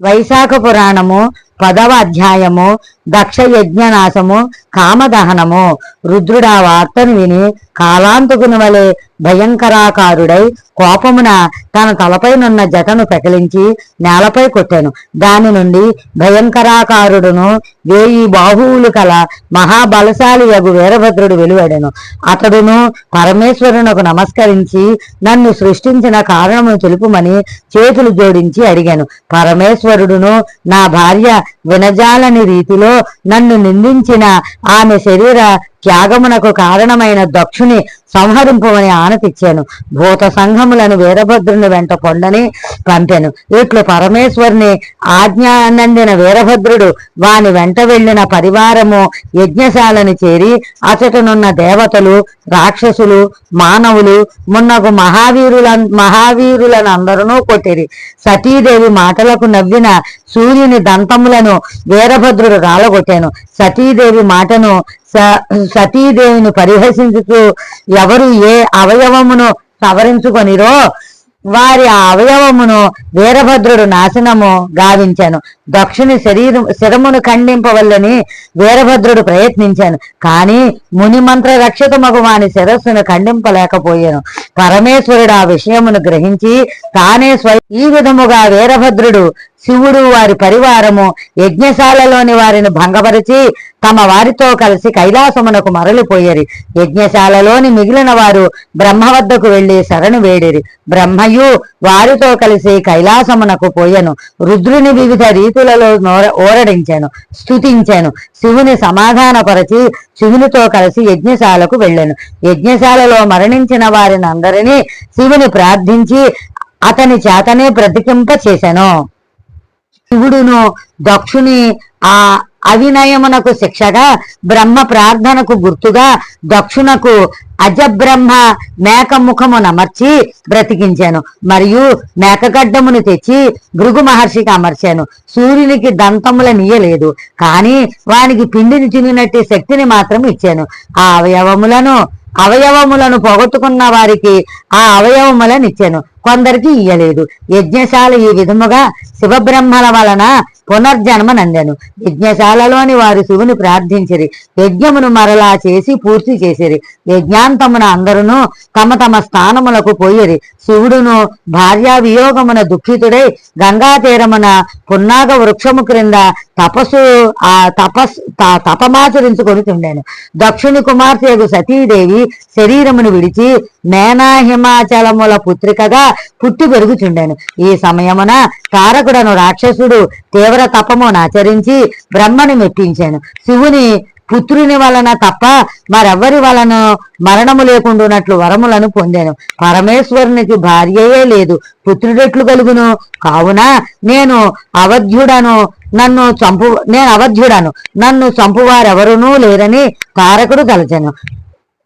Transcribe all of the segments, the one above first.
వైశాఖ పురాణము పదవ అధ్యాయము దక్ష యజ్ఞనాశము కామదహనము. రుద్రుడా వార్తను విని కాలాంతకుని వలె భయంకరాకారుడై కోపమున తన తలపైనున్న జటను పెకలించి నేలపై కొట్టాను. దాని నుండి భయంకరాకారుడును వేయి బాహువులు కల మహాబలశాలి యగు వీరభద్రుడు వెలువడెను. అతడును పరమేశ్వరునకు నమస్కరించి నన్ను సృష్టించిన కారణమును తెలుపుమని చేతులు జోడించి అడిగాను. పరమేశ్వరుడును నా భార్య వినజాలని రీతిలో నన్ను నిందించిన ఆమె శరీర త్యాగమునకు కారణమైన దక్షుని సంహరింపమని ఆనతిచ్చాను. భూత సంఘములను వీరభద్రుని వెంట పొండని పంపెను. ఇట్లు పరమేశ్వరుని ఆజ్ఞానందిన వీరభద్రుడు వాని వెంట వెళ్ళిన పరివారము యజ్ఞశాలని చేరి అచటనున్న దేవతలు రాక్షసులు మానవులు మున్నకు మహావీరుల మహావీరులను అందరూ కొట్టిరి. సతీదేవి మాటలకు నవ్విన సూర్యుని దంతములను వీరభద్రుడు రాలగొట్టాను. సతీదేవి మాటను స- సతీదేవిని పరిహసించుతూ ఎవరు ఏ అవయవమును సవరించుకొనిరో వారి ఆ అవయవమును వీరభద్రుడు నాశనము గావించాను. దక్షుని శరీరం శిరమును ఖండింపవల్లని వీరభద్రుడు ప్రయత్నించాను. కానీ ముని మంత్ర రక్షిత మగువాని శిరస్సును ఖండింపలేకపోయాను. పరమేశ్వరుడు ఆ విషయమును గ్రహించి తానే స్వయం ఈ విధముగా వీరభద్రుడు శివుడు వారి పరివారము యజ్ఞశాలలోని వారిని భంగపరిచి తమ వారితో కలిసి కైలాసమునకు మరలిపోయేరి. యజ్ఞశాలలోని మిగిలిన వారు బ్రహ్మ వద్దకు వెళ్ళి శరణు వేడిరి. బ్రహ్మయు వారితో కలిసి కైలాసమునకు పోయెను. రుద్రుని వివిధ రీతి నోర ఓరడించాను స్తుతించాను శివుని సమాధానపరచి శివునితో కలిసి యజ్ఞశాలకు వెళ్ళాను. యజ్ఞశాలలో మరణించిన వారిని అందరినీ శివుని ప్రార్థించి అతని చేతనే బ్రతికింప చేశాను శివుడును దక్షుని ఆ అవినయమునకు శిక్షగా బ్రహ్మ ప్రార్థనకు గుర్తుగా దక్షునకు అజబ్రహ్మ మేక ముఖము నమర్చి బ్రతికించాను. మరియు మేకగడ్డమును తెచ్చి భృగు మహర్షికి అమర్చాను. సూర్యునికి దంతముల నీయలేదు కానీ వానికి పిండిని తినినట్టి శక్తిని మాత్రం ఇచ్చాను. ఆ అవయవములను అవయవములను పోగొట్టుకున్న వారికి ఆ అవయవములను ఇచ్చాను. కొందరికి ఇయ్యలేదు. యజ్ఞశాల ఈ విధముగా శివబ్రహ్మల వలన పునర్జన్మ నందెను. యజ్ఞశాలలోని వారు శివుని ప్రార్థించిరి. యజ్ఞమును మరలా చేసి పూర్తి చేసిరి. యజ్ఞాంతమున అందరును తమ తమ స్థానములకు పోయిరి. శివుడును భార్యా వియోగమున దుఃఖితుడై గంగా తీరమున పున్నాగ వృక్షము క్రింద తపస్సు ఆ తపస్ త- తపమాచరించుకొని తుండెను. దక్షిణ కుమార్తెగు సతీదేవి శరీరమును విడిచి మేనా హిమాచలముల పుత్రికగా పుట్టి పెరుగుచుండెను. ఈ సమయమున తారకుడను రాక్షసుడు తీవ్ర తపమును ఆచరించి బ్రహ్మను మెప్పించాను. శివుని పుత్రుని వలన తప్ప మరెవ్వరి వలన మరణము లేకుండానట్లు వరములను పొందాను. పరమేశ్వరునికి భార్యయే లేదు పుత్రుడెట్లు కలుగును. కావున నేను అవధ్యుడను నన్ను చంపు నేను అవధ్యుడను నన్ను చంపువారెవరునూ లేరని తారకుడు తలచెను.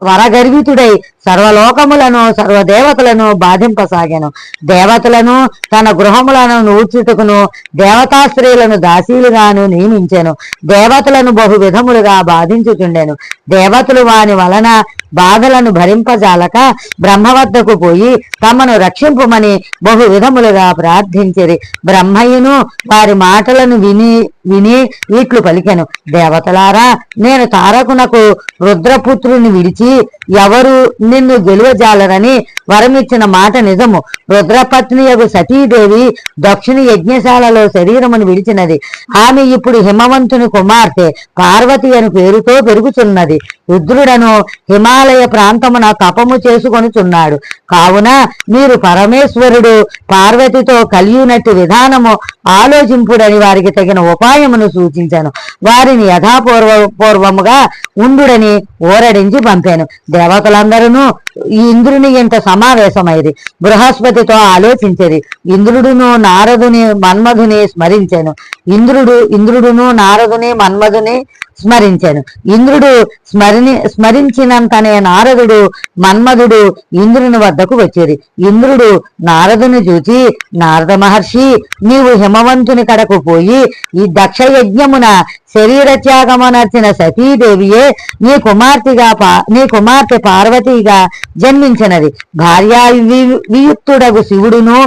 వరగర్వితుడై సర్వలోకములను సర్వదేవతలను బాధింపసాగాను. దేవతలను తన గృహములను నూర్చుటకును దేవతా స్త్రీలను దాసీలుగాను నియమించాను. దేవతలను బహు విధములుగా బాధించుచుండెను. దేవతలు వాని వలన బాధలను భరింపజాలక బ్రహ్మ వద్దకు పోయి తమను రక్షింపుమని బహు విధములుగా ప్రార్థించిరి. బ్రహ్మయ్యను వారి మాటలను విని విని వీట్లు పలికెను. దేవతలారా నేను తారకునకు రుద్రపుత్రుని విడిచి ఎవరు నిన్ను గెలువజాలరని వరమిచ్చిన మాట నిజము. రుద్రపత్నియగు సతీదేవి దక్షిణ యజ్ఞశాలలో శరీరమును విడిచినది. ఆమె ఇప్పుడు హిమవంతుని కుమార్తె పార్వతి అని పేరుతో పెరుగుతున్నది రుద్రుడను హిమాలయ ప్రాంతమున తపము చేసుకొనుచున్నాడు. కావున మీరు పరమేశ్వరుడు పార్వతితో కలియునట్టు విధానము ఆలోచింపుడని వారికి తగిన ఉపాయమును సూచించాను. వారిని యథాపూర్వ పూర్వముగా ఉండుడని ఓరడించి పంపాను. దేవతలందరూ ఇంద్రుని ఇంత సమావేశమైది బృహస్పతితో ఆలోచించేది. ఇంద్రుడును నారదుని మన్మధుని స్మరించాను. ఇంద్రుడు ఇంద్రుడును నారదుని మన్మధుని స్మరించాను. ఇంద్రుడు స్మరిని స్మరించినంతనే నారదుడు మన్మధుడు ఇంద్రుని వద్దకు వచ్చేది. ఇంద్రుడు నారదుని చూచి నారద మహర్షి నీవు యమవంతుని కడకు పోయి ఈ దక్ష యజ్ఞమున శరీర త్యాగమనర్చిన సతీదేవియే నీ కుమార్తెగా పా నీ కుమార్తె పార్వతిగా జన్మించినది. భార్యా వియుక్తుడగు శివుడును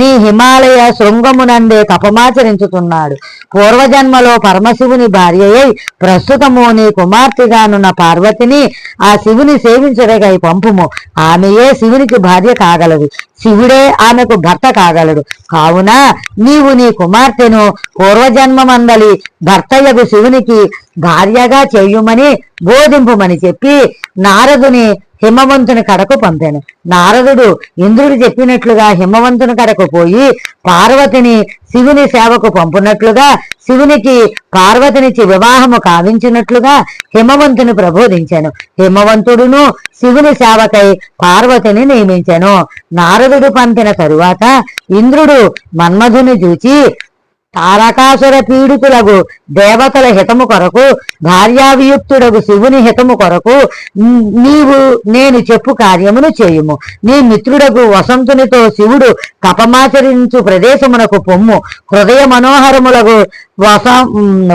నీ హిమాలయ శృంగమునందే తపమాచరించుతున్నాడు. పూర్వజన్మలో పరమశివుని భార్యయై ప్రస్తుతము నీ కుమార్తెగానున్న పార్వతిని ఆ శివుని సేవించడగై పంపుము. ఆమెయే శివునికి భార్య కాగలదు. శివుడే ఆమెకు భర్త కాగలడు. కావున నీవు నీ కుమార్తెను పూర్వజన్మమందలి భర్తయ్యకు శివునికి భార్యగా చేయుమని బోధింపుమని చెప్పి నారదుని హిమవంతుని కడకు పంపాను. నారదుడు ఇంద్రుడు చెప్పినట్లుగా హిమవంతుని కడకు పోయి పార్వతిని శివుని సేవకు పంపునట్లుగా శివునికి పార్వతినిచ్చి వివాహము కావించినట్లుగా హిమవంతుని ప్రబోధించాను. హిమవంతుడును శివుని సేవకై పార్వతిని నియమించాను. నారదుడు పంపిన తరువాత ఇంద్రుడు మన్మధుని చూచి తారకాసుర పీడితులకు దేవతల హితము కొరకు భార్యావియుక్తుడకు శివుని హితము కొరకు నీవు నేను చెప్పు కార్యమును చేయుము. నీ మిత్రుడకు వసంతునితో శివుడు కపమాచరించు ప్రదేశమునకు పొమ్ము. హృదయ మనోహరములకు వస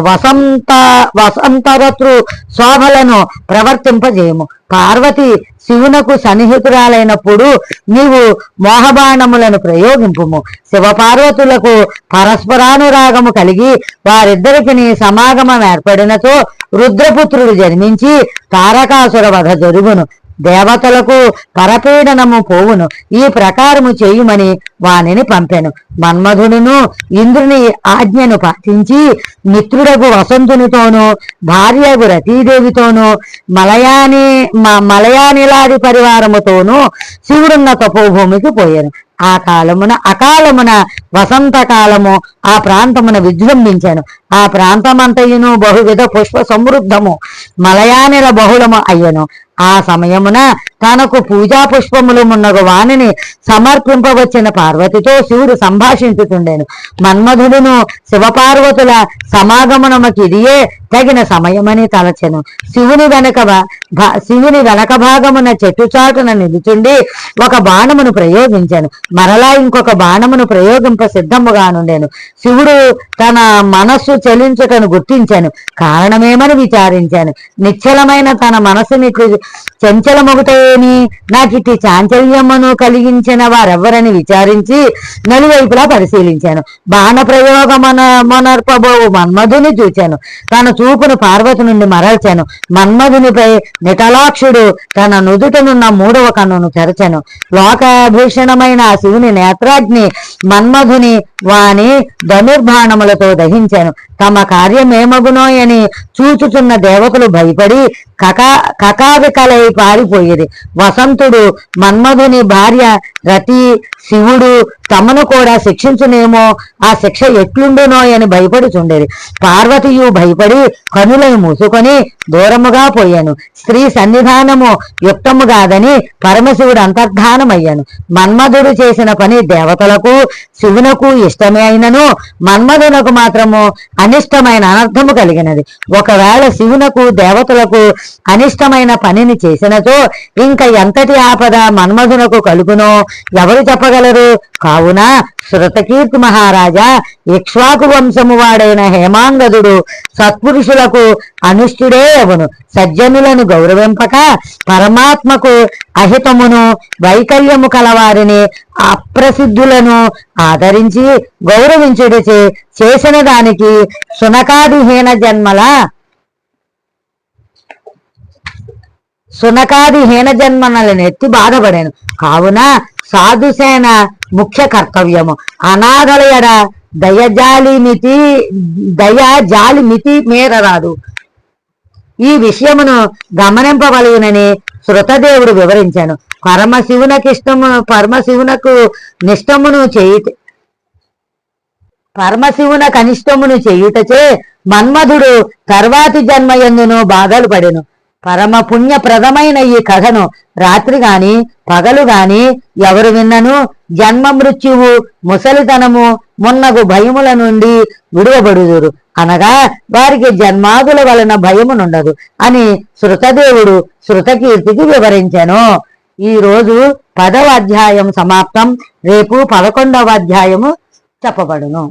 వసంత వసంతరతృ శోభలను ప్రవర్తింపజేయము. పార్వతి శివునకు సన్నిహితురాలైనప్పుడు నీవు మోహబాణములను ప్రయోగింపుము. శివపార్వతులకు పరస్పరానురాగము కలిగి వారిద్దరికి నీ సమాగమం ఏర్పడినతో రుద్రపుత్రుడు జన్మించి తారకాసుర వధ జరుగును. దేవతలకు పరపీడనము పోవును. ఈ ప్రకారము చేయుమని వానిని పంపెను. మన్మధుడును ఇంద్రుని ఆజ్ఞను పాటించి మిత్రుడకు వసంతునితోనూ భార్యకు రతీదేవితోనూ మలయాని మ- మలయానిలాది పరివారముతోనూ శివుడున్న తపోభూమికి పోయాను. ఆ కాలమున అకాలమున వసంత కాలము ఆ ప్రాంతమున విజృంభించాను. ఆ ప్రాంతమంతయును బహువిధ పుష్ప సమృద్ధము మలయానిల బహుళము అయ్యను. ఆ సమయమున తనకు పూజా పుష్పములు మున్నగు వాణిని సమర్పింపవచ్చిన పార్వతితో శివుడు సంభాషించుతుండేను. మన్మధుడును శివపార్వతుల సమాగమనముకి ఇదియే తగిన సమయమని తలచెను. శివుని వెనక భా- శివుని వెనక భాగమున చెట్టు చాటున నిలుచుండి ఒక బాణమును ప్రయోగించాను. మరలా ఇంకొక బాణమును ప్రయోగింప సిద్ధముగానుండెను శివుడు తన మనస్సు చెలించుటను గుర్తించాను. కారణమేమని విచారించాను. నిశ్చలమైన తన మనసునిట్లు లేని నాకిటి చాంచల్యమును కలిగించిన వారెవ్వరని విచారించి నలువైపులా పరిశీలించాను. బాణ ప్రయోగమన మొనర్పబోవు మన్మధుని చూచాను. తన చూపును పార్వతి నుండి మరల్చాను. మన్మధునిపై నిటలాక్షుడు తన నుదుటనున్న మూడవ కన్నును తెరచాను. లోకభూషణమైన ఆ శివుని నేత్రాగ్ని మన్మధుని వాని ధనుర్బాణములతో దహించాను. తమ కార్యమేమగునోయని చూచుచున్న దేవతలు భయపడి కకా కకావికలై పారిపోయేది. వసంతుడు మన్మధుని భార్య రతి శివుడు తమను కూడా శిక్షించునేమో ఆ శిక్ష ఎట్లుండునో అని భయపడుచుండేది. పార్వతియు భయపడి కనులై మూసుకొని దూరముగా పోయాను. స్త్రీ సన్నిధానము యుక్తము కాదని పరమశివుడు అంతర్ధానమయ్యాను. మన్మధుడు చేసిన పని దేవతలకు శివునకు ఇష్టమే అయినను మన్మధునకు మాత్రము అనిష్టమైన అనర్థము కలిగినది. ఒకవేళ శివునకు దేవతలకు అనిష్టమైన పనిని చేసినతో ఇంకా ఎంతటి ఆపద మన్మధునకు కలుగునో ఎవరు చెప్పగలరు? కావున శృతకీర్తి మహారాజా ఇక్ష్వాకు వంశము వాడైన హేమాంగదుడు సత్పురుషులకు అనుష్ఠుడే అవును. సజ్జనులను గౌరవింపక పరమాత్మకు అహితమును వైకల్యము కలవారిని అప్రసిద్ధులను ఆదరించి గౌరవించుడిచి చేసిన దానికి సునకాదిహీన జన్మల సునకాది హీన జన్మనలను ఎత్తి బాధపడాను. కావున సాధుసేన ముఖ్య కర్తవ్యము అనాథల ఎడ దయజాలి మితి దయ జాలి మితి మేరరాదు ఈ విషయమును గమనింపవలయునని శృతదేవుడు వివరించాను పరమశివునకిష్టము పరమశివునకు నిష్టమును చేయి పరమశివున కనిష్టమును చేయుటచే మన్మధుడు తర్వాతి జన్మయందును బాధలు పడెను పరమ పుణ్యప్రదమైన ఈ కథను రాత్రి గాని పగలు గాని ఎవరు విన్నను? జన్మ మృత్యువు ముసలితనము మున్నగు భయముల నుండి విడువబడుదురు. అనగా వారికి జన్మాదుల వలన భయమునుండదు అని శృతదేవుడు శృతకీర్తికి వివరించెను. ఈ రోజు పదవ అధ్యాయం సమాప్తం. రేపు పదకొండవ అధ్యాయము చెప్పబడును.